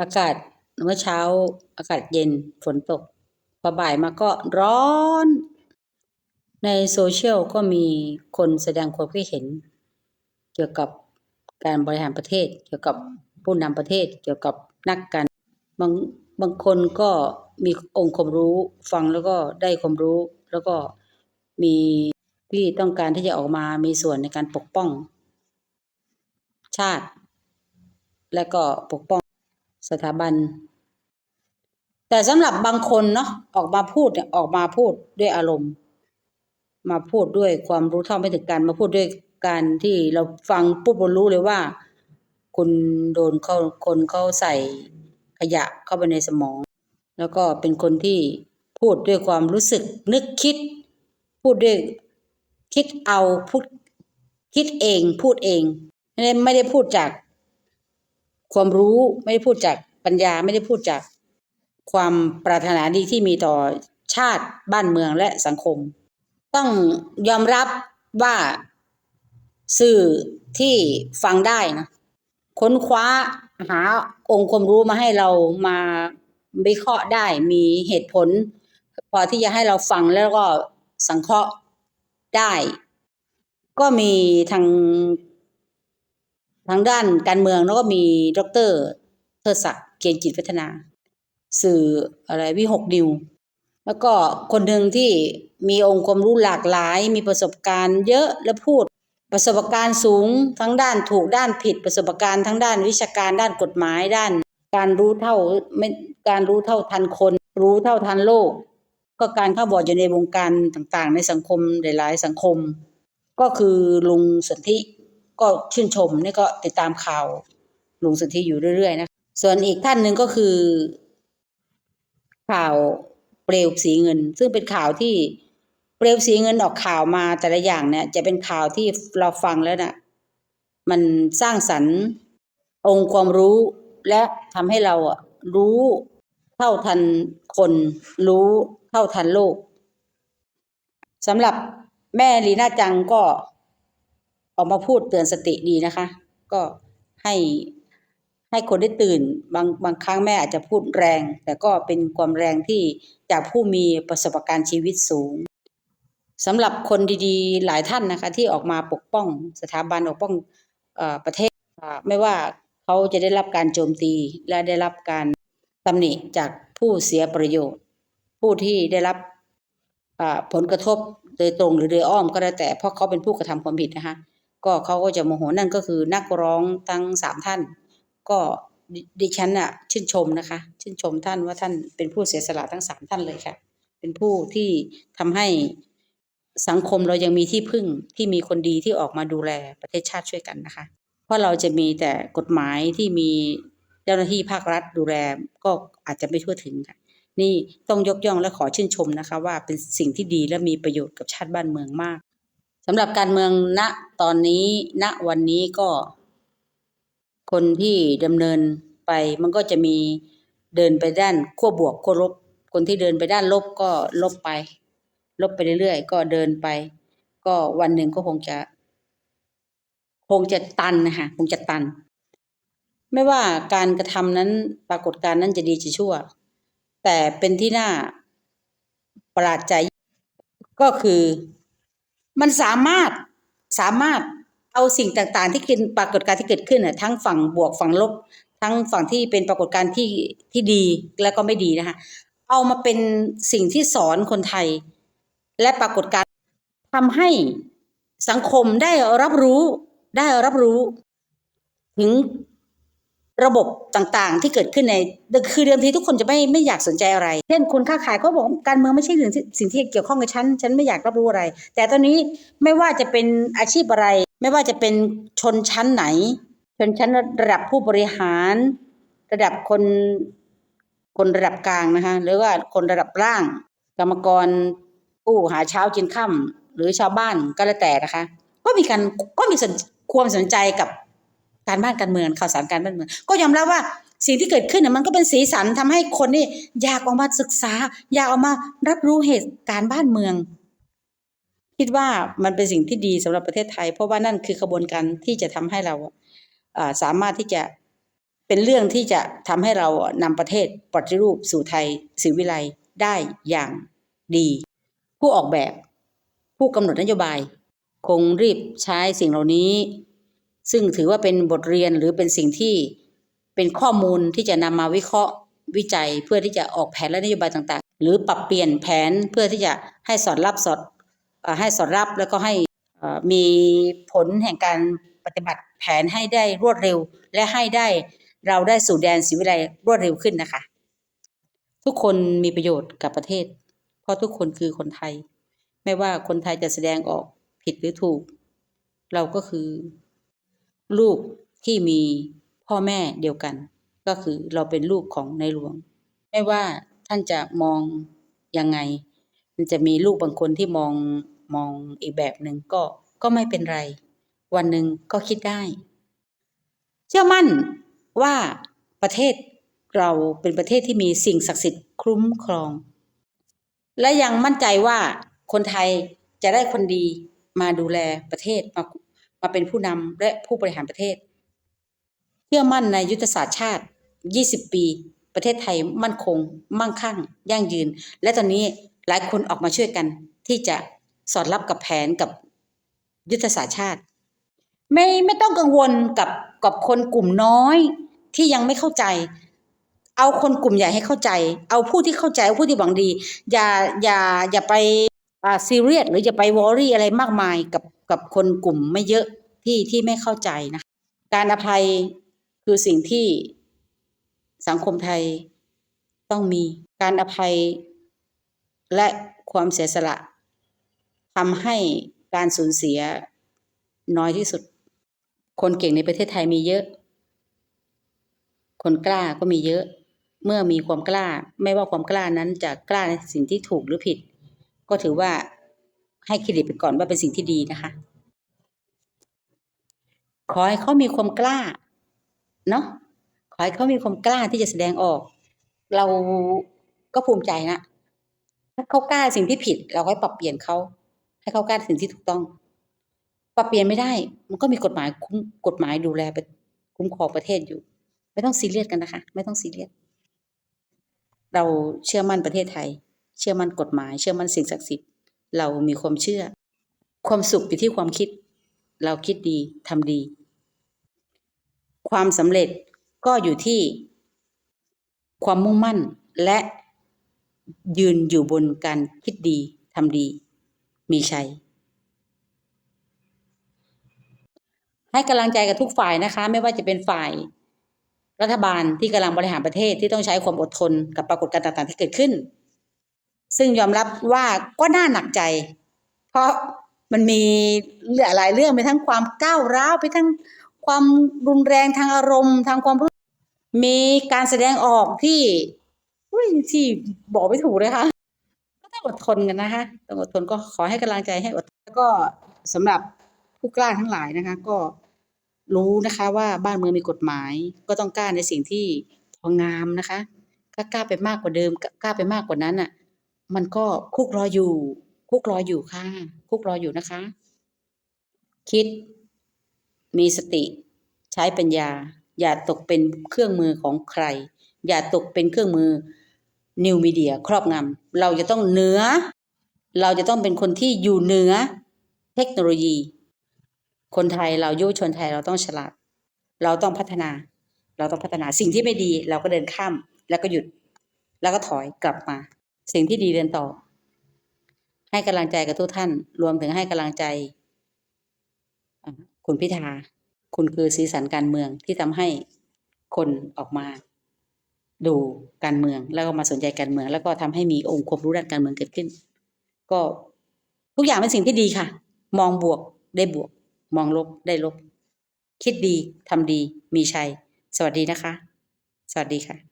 อากาศเมื่อเช้าอากาศเย็นฝนตก พอบ่ายมาก็ร้อน ในโซเชียลก็มีคนแสดงความคิดเห็น เกี่ยวกับการบริหารประเทศ เกี่ยวกับผู้นำประเทศ เกี่ยวกับนักการบางบางคนก็มีองค์ความรู้ฟังแล้วก็ได้ความรู้ แล้วก็มีที่ต้องการที่จะออกมามีส่วนในการปกป้อง ชาติ และก็ปกป้อง สถาบัน แต่สำหรับบางคนเนาะออกมาพูดเนี่ยออกมาพูดด้วยอารมณ์ มาพูดด้วยความรู้เท่าไม่ถึงการมาพูดด้วยการที่เราฟังปุ๊บเรารู้เลยว่า คุณโดนเขาคนเขาใส่ขยะเข้าไปในสมอง แล้วก็เป็นคนที่พูดด้วยความรู้สึกนึกคิด พูดด้วยคิดเอาพูดคิดเองพูดเอง ไม่ได้ไม่ได้พูดจาก ความรู้ไม่ได้พูดจากปัญญาไม่ได้พูดจากความปรารถนาดีที่มีต่อชาติบ้านเมืองและสังคม ต้องยอมรับว่าสื่อที่ฟังได้นะค้นคว้าหาองค์ความรู้มาให้เรามาวิเคราะห์ได้มีเหตุผล พอที่จะให้เราฟังแล้วก็สังเคราะห์ได้ ก็มีทาง ทางด้านการเมืองแล้วก็มีดรเทิดศักดิ์เกียรติจิตพัฒนา สื่ออะไรวิหกดิว แล้วก็คนหนึ่งที่มีองค์ความรู้หลากหลาย มีประสบการณ์เยอะและพูดประสบการณ์สูงทั้งด้านถูกด้านผิดประสบการณ์ทั้งด้านวิชาการด้านกฎหมายด้าน การรู้เท่าไม่การรู้เท่าทันคน รู้เท่าทันโลก ก็การเข้าบอดอยู่ในวงการต่างๆ ในสังคมหลายๆ สังคม ก็คือลุงสนธิ ก็ชื่นชมนี่ก็ติดตามข่าวลุงสนธิอยู่เรื่อยๆนะส่วนอีกท่านหนึ่งก็คือ ข่าวเปลวสีเงิน ซึ่งเป็นข่าวที่เปลวสีเงินออกข่าวมาแต่ละอย่างเนี่ย จะเป็นข่าวที่เราฟังแล้วน่ะ มันสร้างสรรค์องค์ความรู้ และทำให้เราอะรู้เท่าทันคน รู้เท่าทันโลกสำหรับแม่ลีน่าจังก็ ออกมาพูดเตือนสติดีนะคะ ก็ให้ให้คนได้ตื่นบางบางครั้งแม่อาจจะพูดแรง แต่ก็เป็นความแรงที่จากผู้มีประสบการณ์ชีวิตสูงสำหรับคนดีๆ หลายท่านนะคะ ที่ออกมาปกป้องสถาบันปกป้องอประเทศไม่ว่าเขาจะได้รับการโจมตีและได้รับการตำหนิจากผู้เสียประโยชน์ ผู้ที่ได้รับผลกระทบโดยตรงหรือโดยอ้อมก็แล้วแต่เพราะเขาเป็นผู้กระทำความผิดนะคะ ก็เขาก็จะโมโหนั่นก็คือนักร้องทั้งสามท่าน ก็ดิฉันอะชื่นชมนะคะ ชื่นชมท่านว่าท่านเป็นผู้เสียสละทั้งสามท่านเลยค่ะ เป็นผู้ที่ทำให้สังคมเรายังมีที่พึ่งที่มีคนดีที่ออกมาดูแลประเทศชาติช่วยกันนะคะ เพราะเราจะมีแต่กฎหมายที่มีเจ้าหน้าที่ภาครัฐดูแลก็อาจจะไม่ทั่วถึงค่ะ นี่ต้องยกย่องและขอชื่นชมนะคะ ว่าเป็นสิ่งที่ดีและมีประโยชน์กับชาติบ้านเมืองมาก สำหรับการเมืองณตอนนี้ณวันนี้ก็ คนที่ดำเนินไปมันก็จะมีเดินไปด้านขั้วบวกขั้วลบ คนที่เดินไปด้านลบก็ลบไป ลบไปเรื่อยๆก็เดินไป ก็วันหนึ่งก็คงจะ คงจะตันนะคะคงจะตัน ไม่ว่าการกระทำนั้นปรากฏการณ์นั้นจะดีจะชั่ว แต่เป็นที่น่าประหลาดใจก็คือ มันสามารถสามารถเอาสิ่งต่างๆ ที่เป็นปรากฏการณ์ที่เกิดขึ้นน่ะทั้งฝั่งบวกฝั่งลบ ทั้งฝั่งที่เป็นปรากฏการณ์ที่ที่ดีและก็ไม่ดีนะคะเอามาเป็นสิ่งที่สอนคนไทย และปรากฏการณ์ทำให้สังคมได้รับรู้ได้รับรู้ ถึง ระบบต่างๆ ที่เกิดขึ้นในคือเดิมทีทุกคนจะไม่ไม่อยากสนใจอะไร เช่นคุณค้าขายเขาบอกการเมืองไม่ใช่สิ่งที่สิ่งที่เกี่ยวข้องกับฉันฉันไม่อยากรับรู้อะไร แต่ตอนนี้ไม่ว่าจะเป็นอาชีพอะไร ไม่ว่าจะเป็นชนชั้นไหน ชนชั้นระดับผู้บริหาร ระดับคนคนระดับกลางนะคะหรือว่าคนระดับล่าง กรรมกรผู้หาเช้ากินค่ำหรือชาวบ้านก็แล้วแต่นะคะ ก็มีการก็มีความสนใจกับ การบ้านการเมืองข่าวสารการบ้านเมือง ก็ยอมรับว่าสิ่งที่เกิดขึ้นน่ะมันก็เป็นสีสันทำให้คนนี่อยากออกมาศึกษา อยากออกมารับรู้เหตุการณ์บ้านเมือง คิดว่ามันเป็นสิ่งที่ดีสำหรับประเทศไทย เพราะว่านั่นคือขบวนการที่จะทำให้เราสามารถที่จะเป็นเรื่องที่จะทำให้เรานำประเทศปฏิรูปสู่ไทยสิวิไลได้อย่างดี ผู้ออกแบบ ผู้กำหนดนโยบาย คงรีบใช้สิ่งเหล่านี้ ซึ่งถือว่าเป็นบทเรียนหรือเป็นสิ่งที่เป็นข้อมูลที่จะนำมาวิเคราะห์วิจัยเพื่อที่จะออกแผนและนโยบายต่างๆ หรือปรับเปลี่ยนแผนเพื่อที่จะให้สอดรับสอดให้สอดรับแล้วก็ให้มีผลแห่งการปฏิบัติแผนให้ได้รวดเร็ว และให้ได้เราได้สู่แดนศิวิไลรวดเร็วขึ้นนะคะ ทุกคนมีประโยชน์กับประเทศ เพราะทุกคนคือคนไทย ไม่ว่าคนไทยจะแสดงออกผิดหรือถูก เราก็คือ ลูกที่มีพ่อแม่เดียวกัน ก็คือเราเป็นลูกของในหลวง ไม่ว่าท่านจะมองยังไง มันจะมีลูกบางคนที่มองมองอีกแบบหนึ่งก็ก็ไม่เป็นไร วันหนึ่งก็คิดได้ เชื่อมั่นว่าประเทศเราเป็นประเทศที่มีสิ่งศักดิ์สิทธิ์คุ้มครอง และยังมั่นใจว่าคนไทยจะได้คนดีมาดูแลประเทศมา มาเป็นผู้นำและผู้บริหารประเทศ เชื่อมั่นในยุทธศาสตร์ชาติ 20 ปี ประเทศไทยมั่นคง มั่งคั่ง ยั่งยืน และตอนนี้หลายคนออกมาช่วยกัน ที่จะสอดรับกับแผนกับยุทธศาสตร์ชาติ ไม่ไม่ต้องกังวลกับกับคนกลุ่มน้อยที่ยังไม่เข้าใจ เอาคนกลุ่มใหญ่ให้เข้าใจ เอาผู้ที่เข้าใจเอาผู้ที่หวังดี อย่าอย่าอย่าไป ซีเรียสหรืออย่าไปวอรี่อะไรมากมายกับกับคนกลุ่มไม่เยอะที่ที่ไม่เข้าใจนะการอภัยคือสิ่งที่สังคมไทยต้องมีการอภัย และความเสียสละทำให้การสูญเสียน้อยที่สุด คนเก่งในประเทศไทยมีเยอะ คนกล้าก็มีเยอะ เมื่อมีความกล้า ไม่ว่าความกล้านั้นจะกล้าในสิ่งที่ถูกหรือผิด ก็ถือว่าให้เครดิตไปก่อนว่าเป็นสิ่งที่ดีนะคะ ขอให้เขามีความกล้า เนาะขอให้เขามีความกล้าที่จะแสดงออก เราก็ภูมิใจนะถ้าเขากล้าสิ่งที่ผิด เราก็ปรับเปลี่ยนเขาให้เขากล้าสิ่งที่ถูกต้อง ปรับเปลี่ยนไม่ได้ มันก็มีกฎหมายคุ้มกฎหมายดูแลไปคุ้มครองประเทศอยู่ ไม่ต้องซีเรียสกันนะคะ ไม่ต้องซีเรียสเราเชื่อมั่นประเทศไทย เชื่อมั่นกฎหมาย เชื่อมั่นสิ่งศักดิ์สิทธิ์เรามีความเชื่อ ความสุขอยู่ที่ความคิด เราคิดดีทำดี ความสำเร็จก็อยู่ที่ความมุ่งมั่นและยืนอยู่บนการคิดดีทำดี มีชัย ให้กำลังใจกับทุกฝ่ายนะคะ ไม่ว่าจะเป็นฝ่าย รัฐบาลที่กำลังบริหารประเทศที่ต้องใช้ความอดทนกับปรากฏการณ์ต่างๆที่เกิดขึ้น ซึ่งยอมรับว่าก็น่าหนักใจ เพราะมันมีหลายเรื่องไปทั้งความก้าวร้าวไปทั้งความรุนแรงทางอารมณ์ทางความรู้มีการแสดงออกที่ที่บอกไม่ถูกเลยค่ะก็ต้องอดทนกันนะคะต้องอดทนก็ขอให้กำลังใจให้อดทนแล้วก็สำหรับผู้กล้าทั้งหลายนะคะ ก็รู้นะคะว่าบ้านเมืองมีกฎหมาย ก็ต้องกล้าในสิ่งที่พองามนะคะถ้ากล้าไปมากกว่าเดิมกล้าไปมากกว่านั้นอะ มันก็คุกรออยู่ คุกรออยู่ค่ะ คุกรออยู่นะคะ คิด มีสติ ใช้ปัญญา อย่าตกเป็นเครื่องมือของใคร อย่าตกเป็นเครื่องมือนิวมีเดียครอบงำเราจะต้องเหนือ เราจะต้องเป็นคนที่อยู่เหนือ เทคโนโลยี คนไทยเรายุชนไทยเราต้องฉลาด เราต้องพัฒนา เราต้องพัฒนาสิ่งที่ไม่ดี เราก็เดินข้าม แล้วก็หยุด แล้วก็ถอยกลับมา สิ่งที่ดีเดินต่อ ให้กำลังใจกับทุกท่าน รวมถึงให้กำลังใจ คุณพิธา คุณคือสีสันการเมืองที่ทำให้คนออกมา ดูการเมืองแล้วก็มาสนใจการเมือง แล้วก็ทำให้มีองค์ความรู้ด้านการเมืองเกิดขึ้น ก็ทุกอย่างเป็นสิ่งที่ดีค่ะ มองบวกได้บวก มองลบได้ลบ คิดดีทำดีมีชัย สวัสดีนะคะ สวัสดีค่ะ